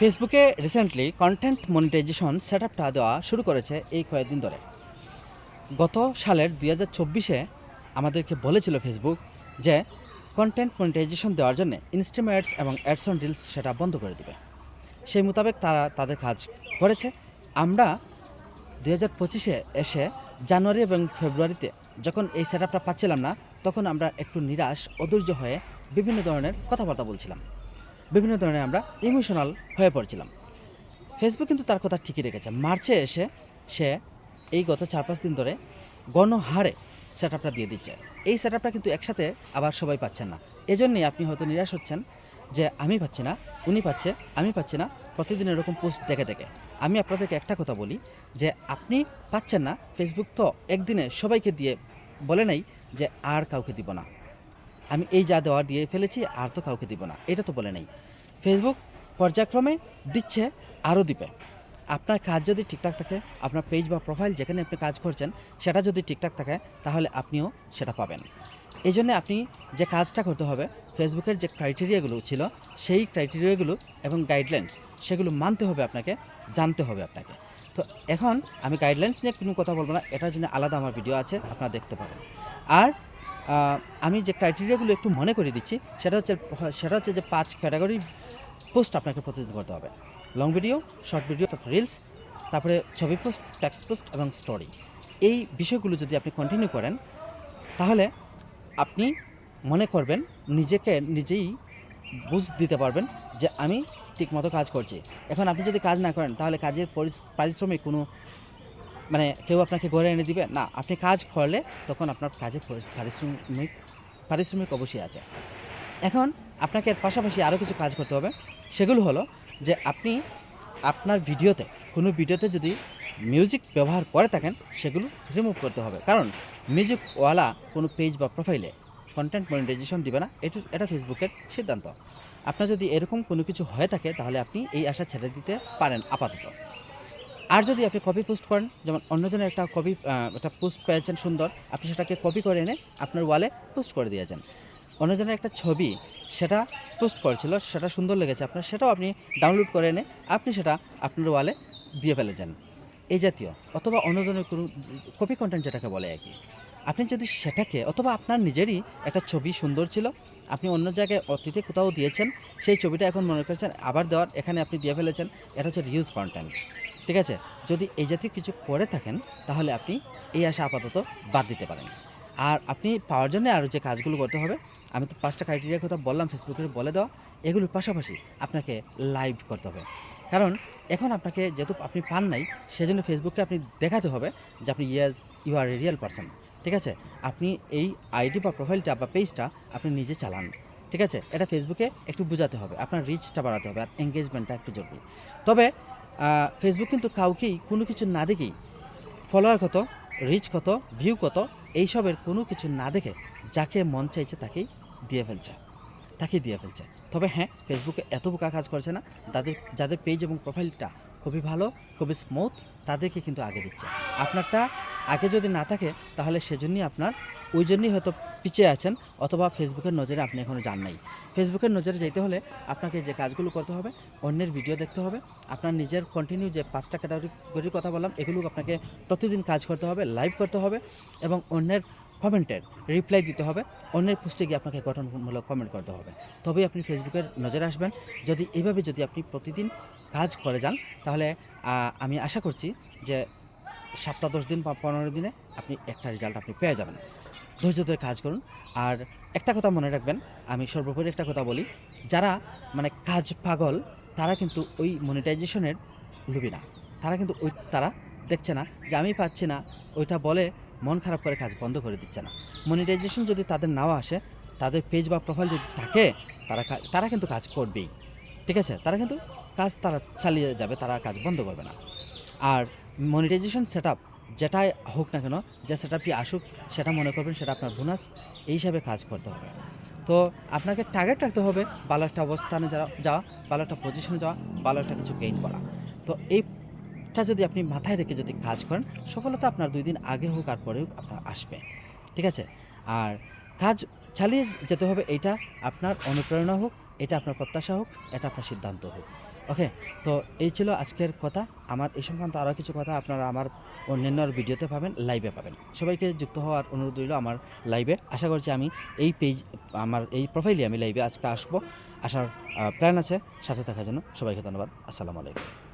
ফেসবুকে recently content monetization set আপটা দেওয়া শুরু করেছে এই কয়েকদিন ধরে। গত সালের দুই হাজার চব্বিশে আমাদেরকে বলেছিল ফেসবুক যে কন্টেন্ট মনিটাইজেশন দেওয়ার জন্য ইনস্ট্রিমেটস এবং অ্যাডস অন সেটা বন্ধ করে দিবে। সেই মোতাবেক তারা তাদের কাজ করেছে। আমরা দুই হাজার পঁচিশে এসে জানুয়ারি এবং ফেব্রুয়ারিতে যখন এই সেট আপটা পাচ্ছিলাম না, তখন আমরা একটু নিরাশ, অধৈর্য হয়ে বিভিন্ন ধরনের কথাবার্তা বলছিলাম। বিভিন্ন ধরনের আমরা ইমোশনাল হয়ে পড়ছিলাম। ফেসবুক কিন্তু তার কথা ঠিকই রেখেছে। মার্চে এসে সে এই গত চার পাঁচ দিন ধরে গণহারে সেট আপটা দিয়ে দিচ্ছে। এই সেট আপটা কিন্তু একসাথে আবার সবাই পাচ্ছেন না। এজন্যই আপনি হয়তো নিরাশ হচ্ছেন যে আমি পাচ্ছি না, উনি পাচ্ছে, আমি পাচ্ছি না। প্রতিদিন এরকম পোস্ট দেখে দেখে। আমি আপনাদেরকে একটা কথা বলি যে আপনি পাচ্ছেন না। ফেসবুক তো একদিনে সবাইকে দিয়ে বলে নাই যে আর কাউকে দিব না। আমি এই যা দেওয়ার দিয়ে ফেলেছি, আর তো কাউকে দিব না। এটা তো বলে নেই। ফেসবুক পর্যায়ক্রমে দিচ্ছে, আরও দিবে। আপনার কাজ যদি ঠিকঠাক থাকে, আপনার পেজ বা প্রোফাইল যেখানে আপনি কাজ করছেন, সেটা যদি ঠিকঠাক থাকে, তাহলে আপনিও সেটা পাবেন। এই জন্য আপনি যে কাজটা করতে হবে ফেসবুকের যে ক্রাইটেরিয়াগুলো ছিল, সেই ক্রাইটেরিয়াগুলো এবং গাইডলাইন্স সেগুলো মানতে হবে আপনাকে, জানতে হবে আপনাকে। তো এখন আমি গাইডলাইন্স নিয়ে কোনো কথা বলব না, এটার জন্য আলাদা আমার ভিডিও আছে, আপনারা দেখতে পাবেন আর আমি যে ক্রাইটেরিয়াগুলো একটু মনে করে দিচ্ছি, সেটা হচ্ছে সেটা হচ্ছে যে পাঁচ ক্যাটাগরি পোস্ট আপনাকে প্রতিদিন করতে হবে। লং ভিডিও শর্ট ভিডিও তথা রিলস তারপরে ছবি পোস্ট টেক্সট পোস্ট এবং স্টোরি এই বিষয়গুলো যদি আপনি কন্টিনিউ করেন, তাহলে আপনি মনে করবেন, নিজেকে নিজেই বুঝ দিতে পারবেন যে আমি ঠিকমতো কাজ করছি। এখন আপনি যদি কাজ না করেন, তাহলে কাজের পারিশ্রমিক কোনো মানে কেউ আপনাকে গড়ে এনে দিবে? না, আপনি কাজ করলে তখন আপনার কাজে পারিশ্রমিক পারিশ্রমিক অবশ্যই আছে। এখন আপনাকে এর পাশাপাশি আরও কিছু কাজ করতে হবে। সেগুলো হলো যে আপনি আপনার ভিডিওতে, কোনো ভিডিওতে যদি মিউজিক ব্যবহার করে থাকেন, সেগুলো রিমুভ করতে হবে। কারণ মিউজিকওয়ালা কোনো পেজ বা প্রোফাইলে কন্টেন্ট মনিটাইজেশন দিবে না। এটা এটা ফেসবুকের সিদ্ধান্ত। আপনার যদি এরকম কোনো কিছু হয়ে থাকে, তাহলে আপনি এই আশা ছেড়ে দিতে পারেন আপাতত। আর যদি আপনি কপি পোস্ট করেন, যেমন অন্যজনের একটা কপি একটা পোস্ট পেয়েছেন সুন্দর, আপনি সেটাকে কপি করে এনে আপনার ওয়ালে পোস্ট করে দিয়েছেন অন্যজনের একটা ছবি সেটা পোস্ট করেছিল, সেটা সুন্দর লেগেছে আপনার, সেটাও আপনি ডাউনলোড করে এনে আপনি সেটা আপনার ওয়ালে দিয়ে ফেলেছেন এই জাতীয়, অথবা অন্যজনের কোনো কপি কন্টেন্ট যেটাকে বলে আর কি। আপনি যদি সেটাকে, অথবা আপনার নিজেরই একটা ছবি সুন্দর ছিল, আপনি অন্য জায়গায় অতীতে কোথাও দিয়েছেন, সেই ছবিটা এখন মনে করছেন আবার দেওয়ার, এখানে আপনি দিয়ে ফেলেছেন, এটা হচ্ছে রিউজ কন্টেন্ট ঠিক আছে? যদি এই জাতীয় কিছু করে থাকেন, তাহলে আপনি এই আশা আপাতত বাদ দিতে পারেন। আর আপনি পাওয়ার জন্য আরও যে কাজগুলো করতে হবে, আমি তো পাঁচটা ক্রাইটেরিয়ার কথা বললাম ফেসবুকে বলে দেওয়া এগুলোর পাশাপাশি আপনাকে লাইভ করতে হবে। কারণ এখন আপনাকে যেহেতু আপনি পান নাই, সেজন্য ফেসবুককে আপনি দেখাতে হবে যে আপনি yes you are a real person ঠিক আছে? আপনি এই আইডি বা প্রোফাইলটা বা পেজটা আপনি নিজে চালান, ঠিক আছে? এটা ফেসবুকে একটু বোঝাতে হবে, আপনার রিচটা বাড়াতে হবে, আর এঙ্গেজমেন্টটা একটু জরুরি। তবে ফেসবুক কিন্তু কাউকেই কোনো কিছু না দেখেই ফলোয়ার কত রিচ কত ভিউ কত, এইসবের কোনো কিছু না দেখে যাকে মন চাইছে তাকেই দিয়ে ফেলছে, তাকেই দিয়ে ফেলছে। তবে হ্যাঁ ফেসবুকে এত বোকা কাজ করছে না। তাদের, যাদের পেজ এবং প্রোফাইলটা খুবই ভালো, খুবই স্মুথ তাদেরকে কিন্তু আগে দিচ্ছে। আপনারটা আগে যদি না থাকে, তাহলে সেজন্যই আপনার ওই জন্যই হয়তো পিছিয়ে আছেন অথবা ফেসবুকের নজরে আপনি এখনও যান নাই। ফেসবুকের নজরে যেতে হলে আপনাকে যে কাজগুলো করতে হবে, অন্যের ভিডিও দেখতে হবে, আপনার নিজের কন্টিনিউ যে পাঁচটা ক্যাটাগরির কথা বললাম, এগুলো আপনাকে প্রতিদিন কাজ করতে হবে লাইভ করতে হবে এবং অন্যের কমেন্টের রিপ্লাই দিতে হবে, অন্যের পোস্টে গিয়ে আপনাকে গঠনমূলক কমেন্ট করতে হবে। তবেই আপনি ফেসবুকের নজরে আসবেন। যদি এইভাবে যদি আপনি প্রতিদিন কাজ করে যান, তাহলে আমি আশা করছি যে সপ্তাহ দশ দিন বা পনেরো দিনে আপনি একটা রেজাল্ট আপনি পেয়ে যাবেন। ধৈর্য ধরে কাজ করুন। আর একটা কথা মনে রাখবেন, আমি সর্বোপরি একটা কথা বলি, যারা মানে কাজ পাগল, তারা কিন্তু ওই মনিটাইজেশনের লুবি না। তারা কিন্তু ওই, তারা দেখছে না যে আমি পাচ্ছি না, ওইটা বলে মন খারাপ করে কাজ বন্ধ করে দিচ্ছে না। মনিটাইজেশন যদি তাদের নাও আসে, তাদের পেজ বা প্রোফাইল যদি থাকে, তারা তারা কিন্তু কাজ করবেই। ঠিক আছে? তারা কিন্তু কাজ তারা চালিয়ে যাবে, তারা কাজ বন্ধ করবে না। আর মনিটাইজেশন সেট আপ যেটাই হোক না কেন, যে সেট আপটি আসুক, সেটা মনে করবেন সেটা আপনার বোনাস এই হিসাবে কাজ করতে হবে। তো আপনাকে টার্গেট রাখতে হবে ভালো একটা অবস্থানে যাওয়া যাওয়া, ভালো একটা পজিশনে যাওয়া, ভালো একটা কিছু গেইন করা। তো এইটা যদি আপনি মাথায় রেখে যদি কাজ করেন, সফলতা আপনার দুই দিন আগে হোক আর পরে হোক আপনার আসবে। ঠিক আছে? আর কাজ চালিয়ে যেতে হবে এইটা আপনার অনুপ্রেরণা হোক, এটা আপনার প্রত্যাশা হোক, এটা আপনার সিদ্ধান্ত হোক। ওকে তো এই ছিল আজকের কথা। আমার এই সংক্রান্ত আরও কিছু কথা আপনারা আমার অন্যান্য ভিডিওতে পাবেন লাইভে পাবেন। সবাইকে যুক্ত হওয়ার অনুরোধ রইল আমার লাইভে আশা করছি আমি এই পেজ আমার এই প্রোফাইলে আমি লাইভে আজকে আসব। আসার প্ল্যান আছে, সাথে থাকার জন্য। সবাইকে ধন্যবাদ। আসসালামু আলাইকুম।